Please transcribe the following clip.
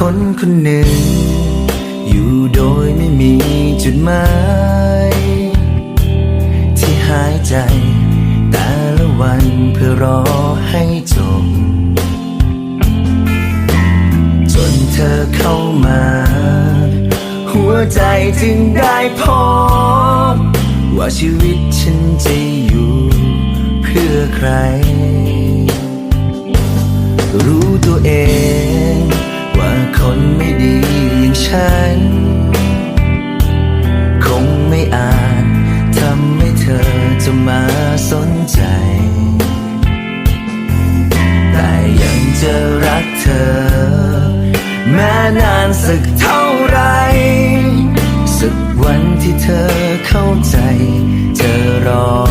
คนคนหนึ่ง อยู่โดยไม่มีจุดหมายที่หายใจ แต่ละวันเพื่อรอให้จบ จนเธอเข้ามา หัวใจจึงได้พบว่าชีวิตฉันจะอยู่เพื่อใคร รู้ตัวเอง คนไม่ดีอย่างฉัน คงไม่อาจทำให้เธอจะมาสนใจ แต่ยังจะรักเธอ แม้นานสักเท่าไร สักวันที่เธอเข้าใจ เธอรอ